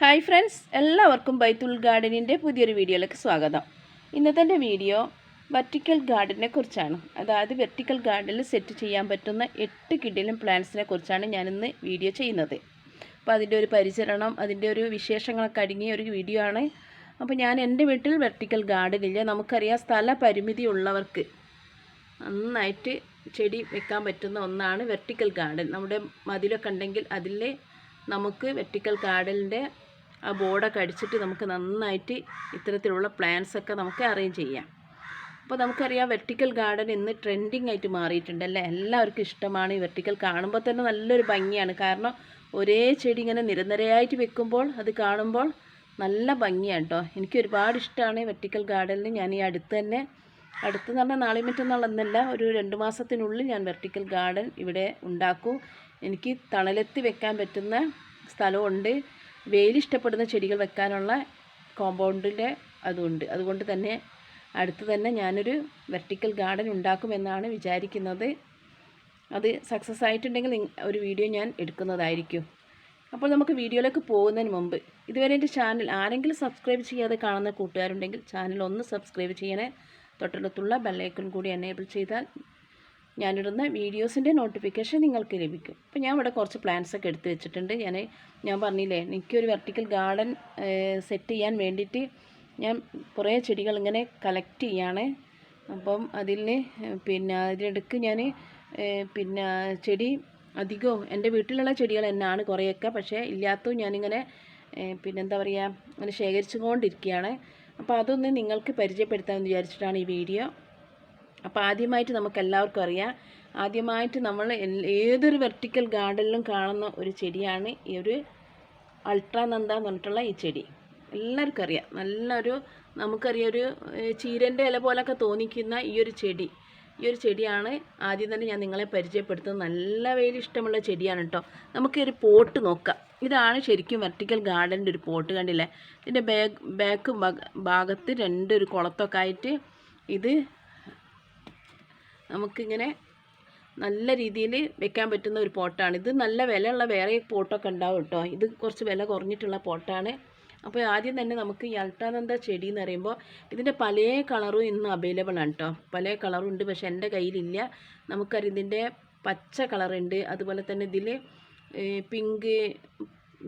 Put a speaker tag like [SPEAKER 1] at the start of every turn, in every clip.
[SPEAKER 1] Hi friends എല്ലാവർക്കും ബൈത്തുൽ ഗാർഡനിന്റെ പുതിയൊരു വീഡിയോയിലേക്ക് സ്വാഗതം. ഇന്നത്തെ എന്റെ വീഡിയോ വെർട്ടിക്കൽ ഗാർഡനെ കുറിച്ചാണ്. അതായത് വെർട്ടിക്കൽ ഗാർഡനിൽ സെറ്റ് ചെയ്യാൻ പറ്റുന്ന എട്ട് കിഡിലും പ്ലാന്റ്സിനെ കുറിച്ചാണ് ഞാനിന്ന് വീഡിയോ ചെയ്യുന്നത്. അപ്പോൾ അതിന്റെ ഒരു പരിചരണം അതിന്റെ ഒരു വിശേഷങ്ങളൊക്കെ അടങ്ങിയ ഒരു വീഡിയോ ആണ്. അപ്പോൾ ഞാൻ എന്റെ വീട്ടിൽ വെർട്ടിക്കൽ ഗാർഡനില്ല. നമുക്കറിയാം സ്ഥല പരിമിതി ഉള്ളവർക്ക് നന്നായിട്ട് ചെടി വെക്കാൻ പറ്റുന്ന ഒന്നാണ് വെർട്ടിക്കൽ ഗാർഡൻ. നമ്മുടെ മതിലൊക്കെ ഉണ്ടെങ്കിൽ അതിൽ നമുക്ക് വെർട്ടിക്കൽ ഗാർഡനിന്റെ ആ ബോർഡൊക്കെ അടിച്ചിട്ട് നമുക്ക് നന്നായിട്ട് ഇത്തരത്തിലുള്ള പ്ലാൻസൊക്കെ നമുക്ക് അറേഞ്ച് ചെയ്യാം. അപ്പോൾ നമുക്കറിയാം വെർട്ടിക്കൽ ഗാർഡൻ ഇന്ന് ട്രെൻഡിങ് ആയിട്ട് മാറിയിട്ടുണ്ട് അല്ലേ? എല്ലാവർക്കും ഇഷ്ടമാണ് ഈ വെർട്ടിക്കൽ കാണുമ്പോൾ തന്നെ നല്ലൊരു ഭംഗിയാണ്. കാരണം ഒരേ ചെടി ഇങ്ങനെ നിരനിരയായിട്ട് വെക്കുമ്പോൾ അത് കാണുമ്പോൾ നല്ല ഭംഗിയാണ് കേട്ടോ. എനിക്ക് ഒരുപാട് ഇഷ്ടമാണ് വെർട്ടിക്കൽ ഗാർഡനിൽ ഞാൻ ഈ അടുത്ത് തന്നെ അടുത്ത് എന്ന് പറഞ്ഞാൽ നാളെ മറ്റന്നാളെന്നല്ല ഒരു രണ്ട് മാസത്തിനുള്ളിൽ ഞാൻ വെർട്ടിക്കൽ ഗാർഡൻ ഇവിടെ ഉണ്ടാക്കും. എനിക്ക് തണലെത്തി വെക്കാൻ പറ്റുന്ന സ്ഥലമുണ്ട്. വെയിലിഷ്ടപ്പെടുന്ന ചെടികൾ വെക്കാനുള്ള കോമ്പൗണ്ടിന്റെ അതുണ്ട്. അതുകൊണ്ട് തന്നെ അടുത്ത് തന്നെ ഞാനൊരു വെർട്ടിക്കൽ ഗാർഡൻ ഉണ്ടാക്കുമെന്നാണ് വിചാരിക്കുന്നത്. അത് സക്സസ് ആയിട്ടുണ്ടെങ്കിൽ ഒരു വീഡിയോ ഞാൻ എടുക്കുന്നതായിരിക്കും. അപ്പോൾ നമുക്ക് വീഡിയോയിലേക്ക് പോകുന്നതിന് മുമ്പ് ഇതുവരെ എന്റെ ചാനൽ ആരെങ്കിലും സബ്സ്ക്രൈബ് ചെയ്യാതെ കാണുന്ന കൂട്ടുകാരുണ്ടെങ്കിൽ ചാനൽ ഒന്ന് സബ്സ്ക്രൈബ് ചെയ്യണേ. തൊട്ടടുത്തുള്ള ബെല്ലൈക്കൺ കൂടി എനേബിൾ ചെയ്താൽ ഞാനിടുന്ന വീഡിയോസിന്റെ നോട്ടിഫിക്കേഷൻ നിങ്ങൾക്ക് ലഭിക്കും. അപ്പോൾ ഞാൻ ഇവിടെ കുറച്ച് പ്ലാന്റ്സ് ഒക്കെ എടുത്ത് വെച്ചിട്ടുണ്ട്. ഞാൻ ഞാൻ പറഞ്ഞില്ലേ എനിക്കൊരു വെർട്ടിക്കൽ ഗാർഡൻ സെറ്റ് ചെയ്യാൻ വേണ്ടിയിട്ട് ഞാൻ കുറേ ചെടികൾ ഇങ്ങനെ കളക്റ്റ് ചെയ്യാണ്. അപ്പം അതിൽ പിന്നെ അതിനിടയ്ക്ക് ഞാൻ പിന്നെ ചെടി അധികവും എന്റെ വീട്ടിലുള്ള ചെടികൾ തന്നെയാണ് കുറേയൊക്കെ. പക്ഷേ ഇല്ലാത്തതും ഞാനിങ്ങനെ പിന്നെന്താ പറയുക അങ്ങനെ ശേഖരിച്ചു കൊണ്ടിരിക്കുകയാണ് അപ്പോൾ അതൊന്ന് നിങ്ങൾക്ക് പരിചയപ്പെടുത്താമെന്ന് വിചാരിച്ചിട്ടാണ് ഈ വീഡിയോ. അപ്പോൾ ആദ്യമായിട്ട് നമുക്ക് എല്ലാവർക്കും അറിയാം. ആദ്യമായിട്ട് നമ്മൾ ഏതൊരു വെർട്ടിക്കൽ ഗാർഡനിലും കാണുന്ന ഒരു ചെടിയാണ് ഈ ഒരു അൾട്രാനന്ദ എന്ന് പറഞ്ഞിട്ടുള്ള ഈ ചെടി. എല്ലാവർക്കും അറിയാം. നല്ലൊരു നമുക്കറിയാം ഒരു ചീരന്റെ ഇല പോലൊക്കെ തോന്നിക്കുന്ന ഈ ഒരു ചെടി. ഈ ഒരു ചെടിയാണ് ആദ്യം തന്നെ ഞാൻ നിങ്ങളെ പരിചയപ്പെടുത്തുന്നത്. നല്ല വെയിൽ ഇഷ്ടമുള്ള ചെടിയാണ് കേട്ടോ. നമുക്ക് ഒരു പോട്ട് നോക്കാം. ഇതാണ് ശരിക്കും വെർട്ടിക്കൽ ഗാർഡന്റെ ഒരു പോട്ട് കണ്ടില്ലേ? ഇതിന്റെ ബാക്ക് ബാക്ക് ഭാഗത്ത് രണ്ടൊരു കുളത്തൊക്കെ ആയിട്ട് ഇത് നമുക്കിങ്ങനെ നല്ല രീതിയിൽ വെക്കാൻ പറ്റുന്ന ഒരു പോട്ടാണ്. ഇത് നല്ല വിലയുള്ള വേറെ പോട്ടൊക്കെ ഉണ്ടാവും കേട്ടോ. ഇത് കുറച്ച് വില കുറഞ്ഞിട്ടുള്ള പോട്ടാണ്. അപ്പോൾ ആദ്യം തന്നെ നമുക്ക് ഈ അൾട്ടാനന്ദ ചെടി എന്ന് പറയുമ്പോൾ ഇതിന്റെ പല കളറും ഇന്ന് അവൈലബിൾ ആണ് കേട്ടോ. പല കളറും ഉണ്ട് പക്ഷേ എന്റെ കയ്യിലില്ല. നമുക്കറിയാം ഇതിന്റെ പച്ച കളറുണ്ട്. അതുപോലെ തന്നെ ഇതിൽ പിങ്ക്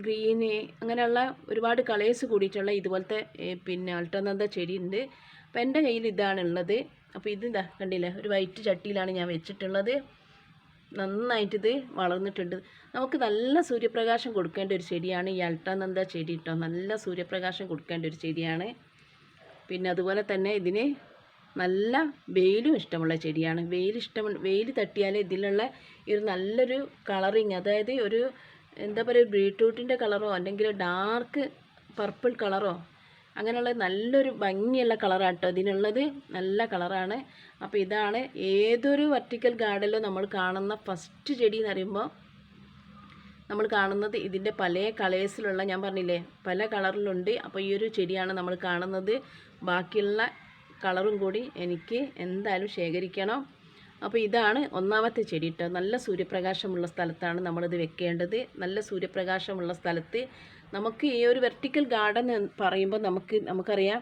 [SPEAKER 1] ഗ്രീന് അങ്ങനെയുള്ള ഒരുപാട് കളേഴ്സ് കൂടിയിട്ടുള്ള ഇതുപോലത്തെ പിന്നെ അൾട്ടാനന്ദ ചെടി ഉണ്ട്. അപ്പോൾ എന്റെ കയ്യിൽ ഇതാണ് ഉള്ളത്. അപ്പോൾ ഇത് ഇതാ കണ്ടില്ലേ ഒരു വൈറ്റ് ചട്ടിയിലാണ് ഞാൻ വെച്ചിട്ടുള്ളത്. നന്നായിട്ടിത് വളർന്നിട്ടുണ്ട്. നമുക്ക് നല്ല സൂര്യപ്രകാശം കൊടുക്കേണ്ട ഒരു ചെടിയാണ് ഈ അൾട്ടാനന്ദ ചെടി കേട്ടോ നല്ല സൂര്യപ്രകാശം കൊടുക്കേണ്ട ഒരു ചെടിയാണ്. പിന്നെ അതുപോലെ തന്നെ ഇതിന് നല്ല വെയിലും ഇഷ്ടമുള്ള ചെടിയാണ്. വെയിൽ ഇഷ്ടം വെയിൽ തട്ടിയാൽ ഇതിലുള്ള ഒരു നല്ലൊരു കളറിങ് അതായത് ഒരു എന്താ പറയുക ബീട്രൂട്ടിന്റെ കളറോ അല്ലെങ്കിൽ ഡാർക്ക് പർപ്പിൾ കളറോ അങ്ങനെയുള്ള നല്ലൊരു ഭംഗിയുള്ള കളറാണ് കേട്ടോ ഇതിനുള്ളത് നല്ല കളറാണ്. അപ്പോൾ ഇതാണ് ഏതൊരു വെർട്ടിക്കൽ ഗാർഡനിലും നമ്മൾ കാണുന്ന ഫസ്റ്റ് ചെടി എന്ന് പറയുമ്പോൾ നമ്മൾ കാണുന്നത് ഇതിന്റെ പല കളേഴ്സിലുള്ള ഞാൻ പറഞ്ഞില്ലേ പല കളറിലുണ്ട് അപ്പോൾ ഈ ഒരു ചെടിയാണ് നമ്മൾ കാണുന്നത്. ബാക്കിയുള്ള കളറും കൂടി എനിക്ക് എന്തായാലും ശേഖരിക്കണം. അപ്പോൾ ഇതാണ് ഒന്നാമത്തെ ചെടി കേട്ടോ നല്ല സൂര്യപ്രകാശമുള്ള സ്ഥലത്താണ് നമ്മളിത് വെക്കേണ്ടത്. നല്ല സൂര്യപ്രകാശമുള്ള സ്ഥലത്ത് നമുക്ക് ഈ ഒരു വെർട്ടിക്കൽ ഗാർഡൻ എന്ന് പറയുമ്പോൾ നമുക്ക് നമുക്കറിയാം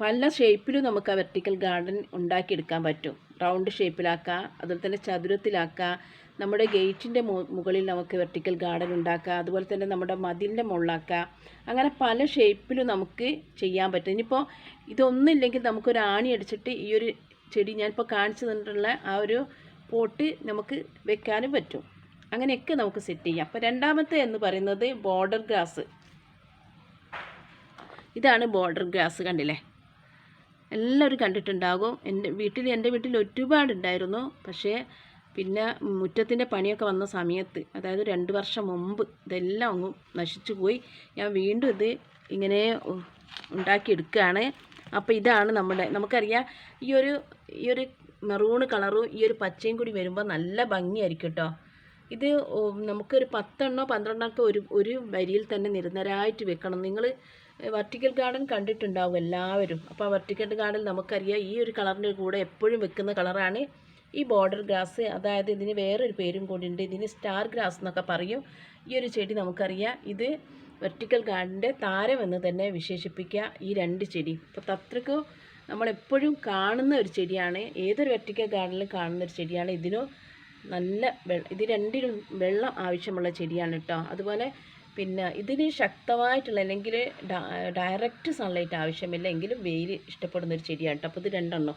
[SPEAKER 1] പല ഷേപ്പിലും നമുക്ക് ആ വെർട്ടിക്കൽ ഗാർഡൻ ഉണ്ടാക്കിയെടുക്കാൻ പറ്റും. റൗണ്ട് ഷേപ്പിലാക്കാം അതുപോലെ തന്നെ ചതുരത്തിലാക്കാം നമ്മുടെ ഗേറ്റിന്റെ മുകളിൽ നമുക്ക് വെർട്ടിക്കൽ ഗാർഡൻ ഉണ്ടാക്കാം അതുപോലെ തന്നെ നമ്മുടെ മതിലിന്റെ മുകളിലാക്കാം. അങ്ങനെ പല ഷേപ്പിലും നമുക്ക് ചെയ്യാൻ പറ്റും. ഇനിയിപ്പോൾ ഇതൊന്നുമില്ലെങ്കിൽ നമുക്കൊരു ആണി അടിച്ചിട്ട് ഈ ഒരു ചെടി ഞാനിപ്പോൾ കാണിച്ചു തന്നിട്ടുള്ള ആ ഒരു പോട്ട് നമുക്ക് വെക്കാനും പറ്റും. അങ്ങനെയൊക്കെ നമുക്ക് സെറ്റ് ചെയ്യാം. അപ്പോൾ രണ്ടാമത്തെ എന്ന് പറയുന്നത് ബോർഡർ ഗ്രാസ് ഇതാണ് ബോർഡർ ഗ്രാസ് കണ്ടില്ലേ? എല്ലാവരും കണ്ടിട്ടുണ്ടാകും. എന്റെ വീട്ടിൽ എന്റെ വീട്ടിൽ ഒരുപാടുണ്ടായിരുന്നു. പക്ഷേ പിന്നെ മുറ്റത്തിന്റെ പണിയൊക്കെ വന്ന സമയത്ത് അതായത് രണ്ട് വർഷം മുമ്പ് ഇതെല്ലാം അങ്ങ് നശിച്ചു പോയി. ഞാൻ വീണ്ടും ഇത് ഇങ്ങനെ ഉണ്ടാക്കിയെടുക്കുകയാണ്. അപ്പോൾ ഇതാണ് നമ്മുടെ നമുക്കറിയാം ഈ ഒരു ഈ ഒരു മെറൂണ് കളറും ഈ ഒരു പച്ചയും കൂടി വരുമ്പോൾ നല്ല ഭംഗിയായിരിക്കും കേട്ടോ ഇത് നമുക്കൊരു പത്തെണ്ണോ പന്ത്രണ്ടെണ്ണോ ഒരു ഒരു വരിയിൽ തന്നെ നിരന്തരമായിട്ട് വെക്കണം. നിങ്ങൾ വെർട്ടിക്കൽ ഗാർഡൻ കണ്ടിട്ടുണ്ടാവും എല്ലാവരും. അപ്പോൾ ആ വെർട്ടിക്കൽ ഗാർഡൻ നമുക്കറിയാം ഈ ഒരു കളറിന്റെ കൂടെ എപ്പോഴും വെക്കുന്ന കളറാണ് ഈ ബോർഡർ ഗ്രാസ്. അതായത് ഇതിന് വേറൊരു പേരും കൂടി ഉണ്ട് ഇതിന് സ്റ്റാർ ഗ്രാസ് എന്നൊക്കെ പറയും. ഈ ഒരു ചെടി നമുക്കറിയാം. ഇത് വെർട്ടിക്കൽ ഗാർഡന്റെ താരമെന്ന് തന്നെ വിശേഷിപ്പിക്കുക ഈ രണ്ട് ചെടി. അപ്പോൾ അത്രയ്ക്കും നമ്മളെപ്പോഴും കാണുന്ന ഒരു ചെടിയാണ്. ഏതൊരു വെർട്ടിക്കൽ ഗാർഡനിലും കാണുന്ന ഒരു ചെടിയാണ്. ഇതിനും നല്ല ഇത് രണ്ടിനും വെള്ളം ആവശ്യമുള്ള ചെടിയാണ് കേട്ടോ അതുപോലെ പിന്നെ ഇതിന് ശക്തമായിട്ടുള്ള അല്ലെങ്കിൽ ഡയറക്റ്റ് സൺലൈറ്റ് ആവശ്യമില്ല എങ്കിലും വെയിൽ ഇഷ്ടപ്പെടുന്ന ഒരു ചെടിയാണ് കേട്ടോ അപ്പോൾ ഇത് രണ്ടെണ്ണം.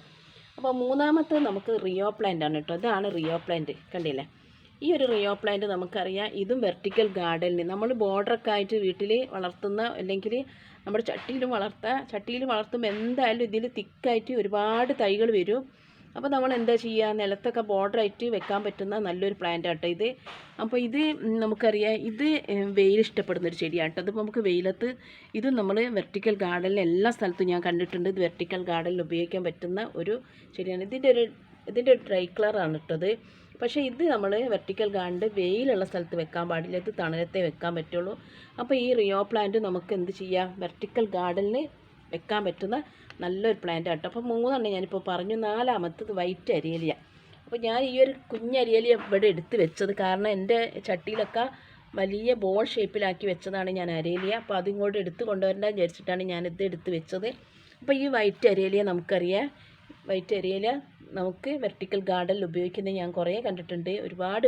[SPEAKER 1] അപ്പോൾ മൂന്നാമത്തെ നമുക്ക് റിയോ പ്ലാന്റ് ആണ് കേട്ടോ ഇതാണ് റിയോ പ്ലാന്റ് കണ്ടില്ലേ? ഈ ഒരു റിയോ പ്ലാന്റ് നമുക്കറിയാം ഇതും വെർട്ടിക്കൽ ഗാർഡനിൽ നമ്മൾ ബോർഡറൊക്കെ ആയിട്ട് വീട്ടിൽ വളർത്തുന്ന അല്ലെങ്കിൽ നമ്മുടെ ചട്ടിയിലും വളർത്താം ചട്ടിയിൽ വളർത്തുമ്പോൾ എന്തായാലും ഇതിൽ തിക്കായിട്ട് ഒരുപാട് തൈകൾ വരും. അപ്പോൾ നമ്മൾ എന്താ ചെയ്യുക നിലത്തൊക്കെ ബോർഡറായിട്ട് വെക്കാൻ പറ്റുന്ന നല്ലൊരു പ്ലാന്റ് ആട്ടോ ഇത്. അപ്പോൾ ഇത് നമുക്കറിയാം ഇത് വെയിൽ ഇഷ്ടപ്പെടുന്ന ഒരു ചെടിയാണ് കേട്ടോ അതിപ്പോൾ നമുക്ക് വെയിലത്ത് ഇത് നമ്മൾ വെർട്ടിക്കൽ ഗാർഡനിൽ എല്ലാ സ്ഥലത്തും ഞാൻ കണ്ടിട്ടുണ്ട്. ഇത് വെർട്ടിക്കൽ ഗാർഡനിൽ ഉപയോഗിക്കാൻ പറ്റുന്ന ഒരു ചെടിയാണ്. ഇതിന്റെ ഒരു ഇതിന്റെ ഒരു ഡ്രൈ കളറാണ് ഇട്ടത് പക്ഷേ ഇത് നമ്മൾ വെർട്ടിക്കൽ ഗാർഡൻ വെയിലുള്ള സ്ഥലത്ത് വെക്കാൻ പാടില്ല. ഇത് തണലത്തെ വെക്കാൻ പറ്റുള്ളൂ. അപ്പോൾ ഈ റിയോ പ്ലാന്റ് നമുക്ക് എന്ത് ചെയ്യാം? വെർട്ടിക്കൽ ഗാർഡനിൽ വെക്കാൻ പറ്റുന്ന നല്ലൊരു പ്ലാന്റ് ആട്ടോ. അപ്പോൾ മൂന്നെണ്ണം ഞാനിപ്പോൾ പറഞ്ഞു നാലാമത്തത് വൈറ്റ് അരിയലിയ. അപ്പോൾ ഞാൻ ഈ ഒരു കുഞ്ഞരിയലിയ ഇവിടെ എടുത്ത് വെച്ചത്. കാരണം എന്റെ ചട്ടിയിലൊക്കെ വലിയ ബോൾ ഷേപ്പിലാക്കി വെച്ചതാണ് ഞാൻ അരേലിയ അപ്പോൾ അതിങ്ങോട്ട് എടുത്ത് കൊണ്ടുവരേണ്ടെന്ന് വിചാരിച്ചിട്ടാണ് ഞാനിത് എടുത്ത് വെച്ചത്. അപ്പോൾ ഈ വൈറ്റ് അരേലിയ നമുക്കറിയാം. വൈറ്റ് അരേലിയ നമുക്ക് വെർട്ടിക്കൽ ഗാർഡനിൽ ഉപയോഗിക്കുന്നത് ഞാൻ കുറേ കണ്ടിട്ടുണ്ട്. ഒരുപാട്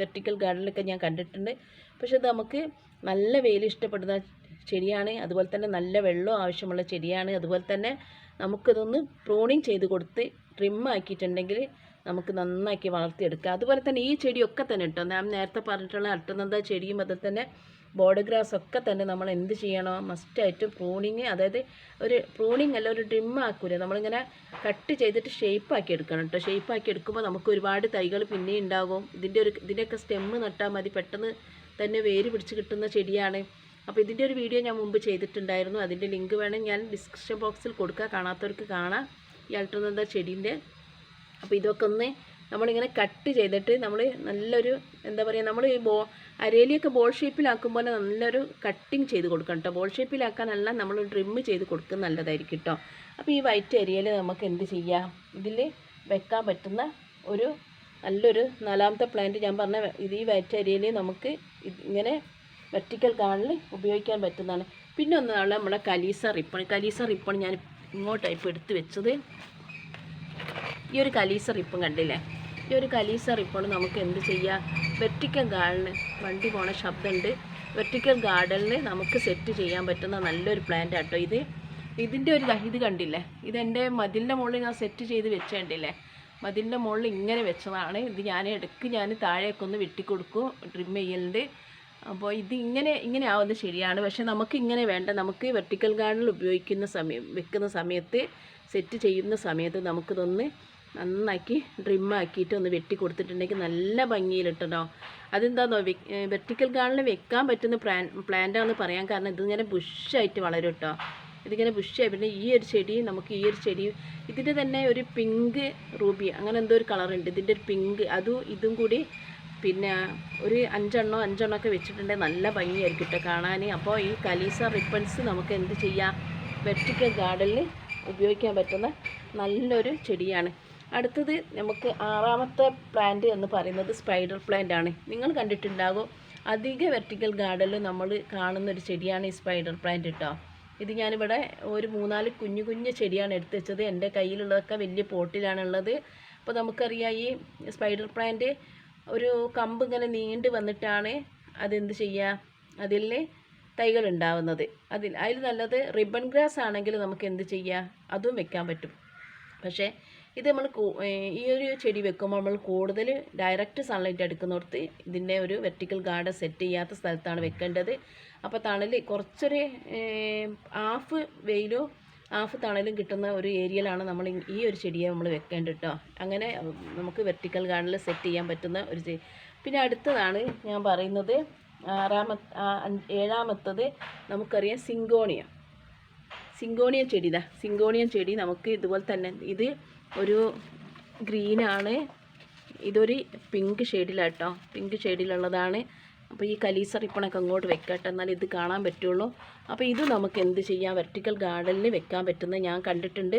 [SPEAKER 1] വെർട്ടിക്കൽ ഗാർഡനിലൊക്കെ ഞാൻ കണ്ടിട്ടുണ്ട്. പക്ഷെ ഇത് നമുക്ക് നല്ല വെയിൽ ഇഷ്ടപ്പെടുന്ന ചെടിയാണ് അതുപോലെ തന്നെ നല്ല വെള്ളം ആവശ്യമുള്ള ചെടിയാണ് അതുപോലെ തന്നെ നമുക്കിതൊന്ന് പ്രൂണിങ് ചെയ്ത് കൊടുത്ത് ട്രിം ആക്കിയിട്ടുണ്ടെങ്കിൽ നമുക്ക് നന്നാക്കി വളർത്തിയെടുക്കാം. അതുപോലെ തന്നെ ഈ ചെടിയൊക്കെ തന്നെ കേട്ടോ ഞാൻ നേരത്തെ പറഞ്ഞിട്ടുള്ള അട്ടനന്ദ ചെടിയും അതിൽ തന്നെ ബോർഡർ ഗ്രാസ് ഒക്കെ തന്നെ നമ്മൾ എന്ത് ചെയ്യണോ മസ്റ്റായിട്ട് പ്രൂണിങ് അതായത് ഒരു പ്രൂണിങ് അല്ല ഒരു ട്രിം ആക്കൂല നമ്മളിങ്ങനെ കട്ട് ചെയ്തിട്ട് ഷേപ്പ് ആക്കി എടുക്കണം കേട്ടോ. ഷേപ്പ് ആക്കി എടുക്കുമ്പോൾ നമുക്ക് ഒരുപാട് തൈകൾ പിന്നെ ഉണ്ടാകും. ഇതിന്റെ ഒരു ഇതിന്റെയൊക്കെ സ്റ്റെമ്മ് നട്ടാൽ മതി പെട്ടെന്ന് തന്നെ വേര് പിടിച്ച് കിട്ടുന്ന ചെടിയാണ്. അപ്പോൾ ഇതിന്റെ ഒരു വീഡിയോ ഞാൻ മുമ്പ് ചെയ്തിട്ടുണ്ടായിരുന്നു. അതിന്റെ ലിങ്ക് വേണം ഞാൻ ഡിസ്ക്രിപ്ഷൻ ബോക്സിൽ കൊടുക്കുക കാണാത്തവർക്ക് കാണാം. ഈ അൾട്രനന്ദ ചെടീന്റെ അപ്പോൾ ഇതൊക്കെ ഒന്ന് നമ്മളിങ്ങനെ കട്ട് ചെയ്തിട്ട് നമ്മൾ നല്ലൊരു എന്താ പറയുക നമ്മൾ ഈ ബോ അരേലിയൊക്കെ ബോൾ ഷേപ്പിലാക്കുമ്പോൾ നല്ലൊരു കട്ടിങ് ചെയ്ത് കൊടുക്കണം കേട്ടോ ബോൾ ഷേപ്പിലാക്കാനല്ല നമ്മൾ ട്രിമ്മ് ചെയ്ത് കൊടുക്കുന്നത് നല്ലതായിരിക്കും കേട്ടോ അപ്പോൾ ഈ വൈറ്റ് അരിയൽ നമുക്ക് എന്ത് ചെയ്യാം? ഇതിൽ വെക്കാൻ പറ്റുന്ന ഒരു നല്ലൊരു നാലാമത്തെ പ്ലാന്റ് ഞാൻ പറഞ്ഞ ഇത് ഈ വൈറ്റ് അരിയൽ നമുക്ക് ഇങ്ങനെ വെർട്ടിക്കൽ ഗാണിൽ ഉപയോഗിക്കാൻ പറ്റുന്നതാണ്. പിന്നെ ഒന്നാണ് നമ്മുടെ കലീസ റിപ്പൺ കലീസ റിപ്പൺ ഞാൻ ഇങ്ങോട്ടാണ് ഇപ്പോൾ എടുത്തു വെച്ചത്. ഈ ഒരു കലീസ റിപ്പൺ കണ്ടില്ലേ? ഈ ഒരു കലീസ റിപ്പൺ നമുക്ക് എന്ത് ചെയ്യാം? വെർട്ടിക്കൽ ഗാർഡന് വണ്ടി പോണ ശബ്ദമുണ്ട്. വെർട്ടിക്കൽ ഗാർഡനിൽ നമുക്ക് സെറ്റ് ചെയ്യാൻ പറ്റുന്ന നല്ലൊരു പ്ലാന്റ് ആട്ടോ ഇത്. ഇതിന്റെ ഒരു ഇത് കണ്ടില്ലേ? ഇതെന്റെ മതിലിന്റെ മുകളിൽ ഞാൻ സെറ്റ് ചെയ്ത് വെച്ച കണ്ടില്ലേ മതിലിന്റെ മുകളിൽ ഇങ്ങനെ വെച്ചതാണ്. ഇത് ഞാൻ ഇടയ്ക്ക് ഞാൻ താഴേക്കൊന്ന് വെട്ടിക്കൊടുക്കും. ട്രിം ചെയ്യലുണ്ട് അപ്പോൾ ഇത് ഇങ്ങനെ ഇങ്ങനെ ആവുന്നത് ശരിയാണ്. പക്ഷേ നമുക്ക് ഇങ്ങനെ വേണ്ട. നമുക്ക് വെർട്ടിക്കൽ ഗാർഡനിൽ ഉപയോഗിക്കുന്ന സമയം വെക്കുന്ന സമയത്ത് സെറ്റ് ചെയ്യുന്ന സമയത്ത് നമുക്കിതൊന്ന് നന്നാക്കി ഡ്രിമ്മാക്കിയിട്ട് ഒന്ന് വെട്ടി കൊടുത്തിട്ടുണ്ടെങ്കിൽ നല്ല ഭംഗിയിലിട്ടോ അതെന്താണെന്നോ വെർട്ടിക്കൽ ഗാർഡനിൽ വെക്കാൻ പറ്റുന്ന പ്ലാൻ പ്ലാന്റാണെന്ന് പറയാൻ കാരണം ഇതിങ്ങനെ ബുഷായിട്ട് വളരും കേട്ടോ ഇതിങ്ങനെ ബുഷായി. പിന്നെ ഈ ഒരു ചെടി നമുക്ക് ഈ ഒരു ചെടി ഇതിന്റെ തന്നെ ഒരു പിങ്ക് റൂബി അങ്ങനെ എന്തോ ഒരു കളറുണ്ട് ഇതിന്റെ ഒരു പിങ്ക് അതും ഇതും കൂടി പിന്നെ ഒരു അഞ്ചെണ്ണോ അഞ്ചെണ്ണോ ഒക്കെ വെച്ചിട്ടുണ്ടെങ്കിൽ നല്ല ഭംഗിയായിരിക്കും കേട്ടോ കാണാൻ. അപ്പോൾ ഈ കലീസ റിപ്പൺസ് നമുക്ക് എന്ത് ചെയ്യാം? വെർട്ടിക്കൽ ഗാർഡനിൽ ഉപയോഗിക്കാൻ പറ്റുന്ന നല്ലൊരു ചെടിയാണ്. അടുത്തത് നമുക്ക് ആറാമത്തെ പ്ലാന്റ് എന്ന് പറയുന്നത് സ്പൈഡർ പ്ലാന്റ് ആണ്. നിങ്ങൾ കണ്ടിട്ടുണ്ടാകും അധിക വെർട്ടിക്കൽ ഗാർഡനിൽ നമ്മൾ കാണുന്ന ഒരു ചെടിയാണ് ഈ സ്പൈഡർ പ്ലാന്റ് കേട്ടോ. ഇത് ഞാനിവിടെ ഒരു മൂന്നാൽ കുഞ്ഞു കുഞ്ഞു ചെടിയാണ് എടുത്ത് വെച്ചത്. എന്റെ കയ്യിലുള്ളതൊക്കെ വലിയ പോട്ടിലാണുള്ളത്. അപ്പോൾ നമുക്കറിയാം ഈ സ്പൈഡർ പ്ലാന്റ് ഒരു കമ്പ് ഇങ്ങനെ നീണ്ടു വന്നിട്ടാണ് അതെന്ത് ചെയ്യുക അതിൽ തൈകൾ ഉണ്ടാവുന്നത് അതിൽ അതിൽ നല്ലത് റിബൺ ഗ്രാസ് ആണെങ്കിൽ നമുക്ക് എന്ത് ചെയ്യാം? അതും വെക്കാൻ പറ്റും. പക്ഷേ ഇത് നമ്മൾ ഈ ഒരു ചെടി വെക്കുമ്പോൾ നമ്മൾ കൂടുതൽ ഡയറക്റ്റ് സൺലൈറ്റ് എടുക്കുന്നിടത്ത് ഇതിന്റെ ഒരു വെർട്ടിക്കൽ ഗാർഡൻ സെറ്റ് ചെയ്യാത്ത സ്ഥലത്താണ് വെക്കേണ്ടത്. അപ്പോൾ തണൽ കുറച്ചൊരു ഹാഫ് വെയിലോ ഹാഫ് തണലും കിട്ടുന്ന ഒരു ഏരിയയിലാണ് നമ്മൾ ഈ- ഒരു ചെടിയെ നമ്മൾ വെക്കേണ്ടത് കേട്ടോ അങ്ങനെ നമുക്ക് വെർട്ടിക്കൽ ഗാർഡനിൽ സെറ്റ് ചെയ്യാൻ പറ്റുന്ന ഒരു ചെടി പിന്നെ അടുത്തതാണ് ഞാൻ പറയുന്നത് ആറാമത്തെ ഏഴാമത്തത് നമുക്കറിയാം സിങ്കോണിയ. സിങ്കോണിയ ചെടി ഇതാ. സിങ്കോണിയ ചെടി നമുക്ക് ഇതുപോലെ തന്നെ ഇത് ഒരു ഗ്രീനാണ്. ഇതൊരു പിങ്ക് ഷെയ്ഡിലാട്ടോ. പിങ്ക് ഷെയ്ഡിലുള്ളതാണ്. അപ്പോൾ ഈ കലീസ റിപ്പണൊക്കെ അങ്ങോട്ട് വെക്കട്ടെ എന്നാൽ ഇത് കാണാൻ പറ്റുള്ളൂ. അപ്പോൾ ഇത് നമുക്ക് എന്ത് ചെയ്യാം? വെർട്ടിക്കൽ ഗാർഡനിൽ വെക്കാൻ പറ്റുന്ന ഞാൻ കണ്ടിട്ടുണ്ട്.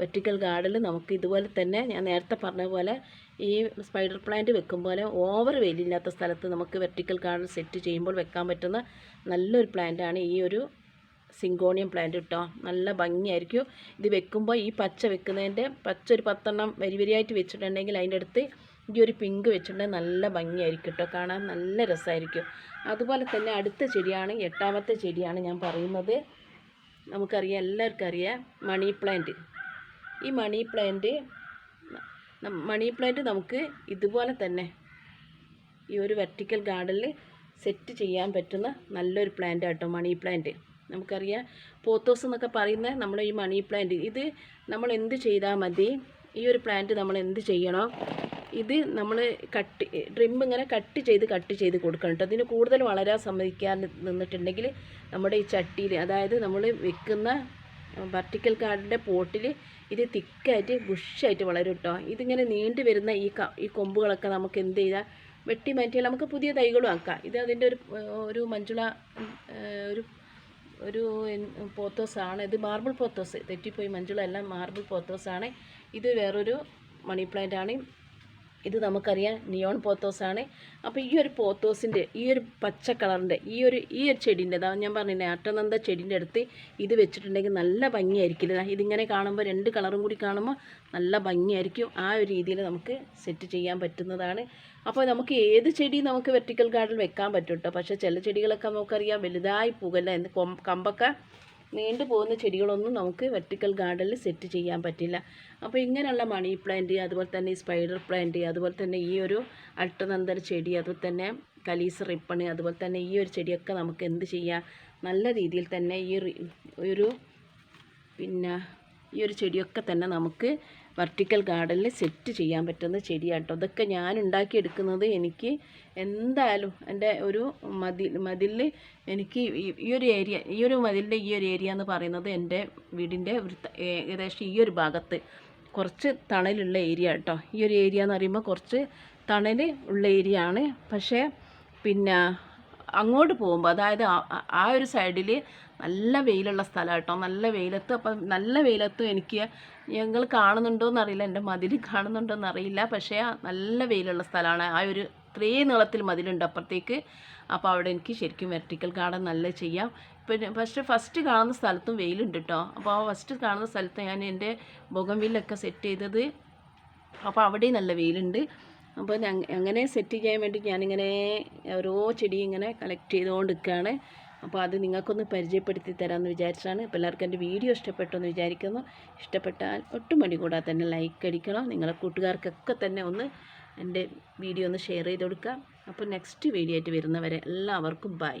[SPEAKER 1] വെർട്ടിക്കൽ ഗാർഡനിൽ നമുക്ക് ഇതുപോലെ തന്നെ ഞാൻ നേരത്തെ പറഞ്ഞ പോലെ ഈ സ്പൈഡർ പ്ലാന്റ് വെക്കുമ്പോൾ ഓവർ വെയിലില്ലാത്ത സ്ഥലത്ത് നമുക്ക് വെർട്ടിക്കൽ ഗാർഡൻ സെറ്റ് ചെയ്യുമ്പോൾ വെക്കാൻ പറ്റുന്ന നല്ലൊരു പ്ലാന്റാണ് ഈ ഒരു സിങ്കോണിയം പ്ലാന്റ് കേട്ടോ നല്ല ഭംഗിയായിരിക്കും. ഇത് വെക്കുമ്പോൾ ഈ പച്ച വെക്കുന്നതിന്റെ പച്ച ഒരു പത്തെണ്ണം വരി വരിയായിട്ട് വെച്ചിട്ടുണ്ടെങ്കിൽ അതിന്റെ അടുത്ത് ഈ ഒരു പിങ്ക് വെച്ചിട്ടുണ്ടെങ്കിൽ നല്ല ഭംഗിയായിരിക്കും കേട്ടോ. കാണാൻ നല്ല രസമായിരിക്കും. അതുപോലെ തന്നെ അടുത്ത ചെടിയാണ് എട്ടാമത്തെ ചെടിയാണ് ഞാൻ പറയുന്നത്. നമുക്കറിയാം എല്ലാവർക്കും അറിയാം മണി പ്ലാന്റ്. ഈ മണി പ്ലാന്റ് മണി പ്ലാന്റ് നമുക്ക് ഇതുപോലെ തന്നെ ഈ ഒരു വെർട്ടിക്കൽ ഗാർഡനിൽ സെറ്റ് ചെയ്യാൻ പറ്റുന്ന നല്ലൊരു പ്ലാന്റ് കേട്ടോ മണി പ്ലാന്റ്. നമുക്കറിയാം പോത്തോസ് എന്നൊക്കെ പറയുന്ന നമ്മൾ ഈ മണി പ്ലാന്റ്. ഇത് നമ്മൾ എന്ത് ചെയ്താൽ മതി? ഈ ഒരു പ്ലാന്റ് നമ്മൾ എന്ത് ചെയ്യണം? ഇത് നമ്മൾ കട്ട് ട്രിം ഇങ്ങനെ കട്ട് ചെയ്ത് കട്ട് ചെയ്ത് കൊടുക്കണം കേട്ടോ. അതിന് കൂടുതൽ വളരാൻ സമ്മതിക്കാൻ നിന്നിട്ടുണ്ടെങ്കിൽ നമ്മുടെ ഈ ചട്ടിയിൽ അതായത് നമ്മൾ വെക്കുന്ന വെർട്ടിക്കൽ കാർഡിന്റെ പോട്ടിൽ ഇത് തിക്കായിട്ട് ബുഷായിട്ട് വളരും കേട്ടോ. ഇതിങ്ങനെ നീണ്ടു വരുന്ന ഈ ഈ കൊമ്പുകളൊക്കെ നമുക്ക് എന്ത് ചെയ്താൽ വെട്ടി മാറ്റിയാൽ നമുക്ക് പുതിയ തൈകളും ആക്കാം. ഇത് അതിന്റെ ഒരു ഒരു മഞ്ചുള ഒരു ഒരു പോത്തോസാണ് ഇത് മാർബിൾ പോത്തോസ്. തെറ്റിപ്പോയി മഞ്ചുള എല്ലാം മാർബിൾ പോത്തോസാണ് ഇത് വേറൊരു മണി പ്ലാന്റ് ആണ്. ഇത് നമുക്കറിയാം നിയോൺ പോത്തോസാണ് അപ്പോൾ ഈ ഒരു പോത്തോസിന്റെ ഈ ഒരു പച്ച കളറിന്റെ ഈ ഒരു ഈ ഒരു ചെടീന്റെ അതാ ഞാൻ പറഞ്ഞില്ലേ അട്ടനന്ത ചെടീന്റെ അടുത്ത് ഇത് വെച്ചിട്ടുണ്ടെങ്കിൽ നല്ല ഭംഗിയായിരിക്കില്ല ഇതിങ്ങനെ കാണുമ്പോൾ രണ്ട് കളറും കൂടി കാണുമ്പോൾ നല്ല ഭംഗിയായിരിക്കും. ആ ഒരു രീതിയിൽ നമുക്ക് സെറ്റ് ചെയ്യാൻ പറ്റുന്നതാണ്. അപ്പോൾ നമുക്ക് ഏത് ചെടി നമുക്ക് വെർട്ടിക്കൽ ഗാർഡൻ വെക്കാൻ പറ്റും കേട്ടോ പക്ഷേ ചില ചെടികളൊക്കെ നമുക്കറിയാം വലുതായി പോകല്ല എന്ന് കമ്പൊക്കെ നീണ്ടു പോകുന്ന ചെടികളൊന്നും നമുക്ക് വെർട്ടിക്കൽ ഗാർഡനിൽ സെറ്റ് ചെയ്യാൻ പറ്റില്ല. അപ്പോൾ ഇങ്ങനെയുള്ള മണി പ്ലാന്റ് അതുപോലെ തന്നെ ഈ സ്പൈഡർ പ്ലാന്റ് അതുപോലെ തന്നെ ഈ ഒരു അൾട്ടനന്ദർ ചെടി അതുപോലെ തന്നെ കലീസ് റിപ്പണ് അതുപോലെ തന്നെ ഈ ഒരു ചെടിയൊക്കെ നമുക്ക് എന്ത് ചെയ്യാം? നല്ല രീതിയിൽ തന്നെ ഈ ഒരു പിന്നെ ഈ ഒരു ചെടിയൊക്കെ തന്നെ നമുക്ക് വെർട്ടിക്കൽ ഗാർഡനിൽ സെറ്റ് ചെയ്യാൻ പറ്റുന്ന ചെടിയാണ് ചെടിയാട്ടോ ഇതൊക്കെ ഞാൻ ഉണ്ടാക്കിയെടുക്കുന്നത് എനിക്ക് എന്തായാലും എന്റെ ഒരു മതിൽ മതിലിൽ എനിക്ക് ഈ ഒരു ഏരിയ ഈ ഒരു മതിലിന്റെ ഈ ഒരു ഏരിയ എന്ന് പറയുന്നത് എന്റെ വീടിന്റെ ഏകദേശം ഈ ഒരു ഭാഗത്ത് കുറച്ച് തണലുള്ള ഏരിയ കേട്ടോ ഈ ഒരു ഏരിയ എന്ന് പറയുമ്പോൾ കുറച്ച് തണൽ ഉള്ള ഏരിയ ആണ്. പക്ഷേ പിന്നെ അങ്ങോട്ട് പോകുമ്പോൾ അതായത് ആ ഒരു സൈഡിൽ നല്ല വെയിലുള്ള സ്ഥലം കേട്ടോ നല്ല വെയിലത്ത് അപ്പം നല്ല വെയിലത്ത് എനിക്ക് ഞങ്ങൾ കാണുന്നുണ്ടോയെന്ന് അറിയില്ല എന്റെ മതിൽ കാണുന്നുണ്ടോയെന്ന് അറിയില്ല പക്ഷേ നല്ല വെയിലുള്ള സ്ഥലമാണ് ആ ഒരു ഇത്രയും നീളത്തിൽ മതിലുണ്ട് അപ്പുറത്തേക്ക്. അപ്പോൾ അവിടെ എനിക്ക് ശരിക്കും വെർട്ടിക്കൽ ഗാർഡൻ നല്ല ചെയ്യാം. പിന്നെ ഫസ്റ്റ് ഫസ്റ്റ് കാണുന്ന സ്ഥലത്തും വെയിലുണ്ട് കേട്ടോ അപ്പോൾ ആ ഫസ്റ്റ് കാണുന്ന സ്ഥലത്ത് ഞാൻ എന്റെ ബൊഗംവില്ലൊക്കെ സെറ്റ് ചെയ്തത്. അപ്പോൾ അവിടെയും നല്ല വെയിലുണ്ട്. അപ്പോൾ അങ്ങനെ സെറ്റ് ചെയ്യാൻ വേണ്ടി ഞാനിങ്ങനെ ഓരോ ചെടി ഇങ്ങനെ കളക്ട് ചെയ്തുകൊണ്ട് നിൽക്കുകയാണ് അപ്പോൾ അത് നിങ്ങൾക്കൊന്ന് പരിചയപ്പെടുത്തി തരാമെന്ന് വിചാരിച്ചാണ് അപ്പോൾ എല്ലാവർക്കും എന്റെ വീഡിയോ ഇഷ്ടപ്പെട്ടു എന്ന് വിചാരിക്കുന്നു. ഇഷ്ടപ്പെട്ടാൽ ഒട്ടും മടി കൂടാതെ തന്നെ ലൈക്ക് അടിക്കണം. നിങ്ങളെ കൂട്ടുകാർക്കൊക്കെ തന്നെ ഒന്ന് എന്റെ വീഡിയോ ഒന്ന് ഷെയർ ചെയ്ത് കൊടുക്കുക അപ്പോൾ നെക്സ്റ്റ് വീഡിയോ ആയിട്ട് വരുന്നവരെ എല്ലാവർക്കും ബൈ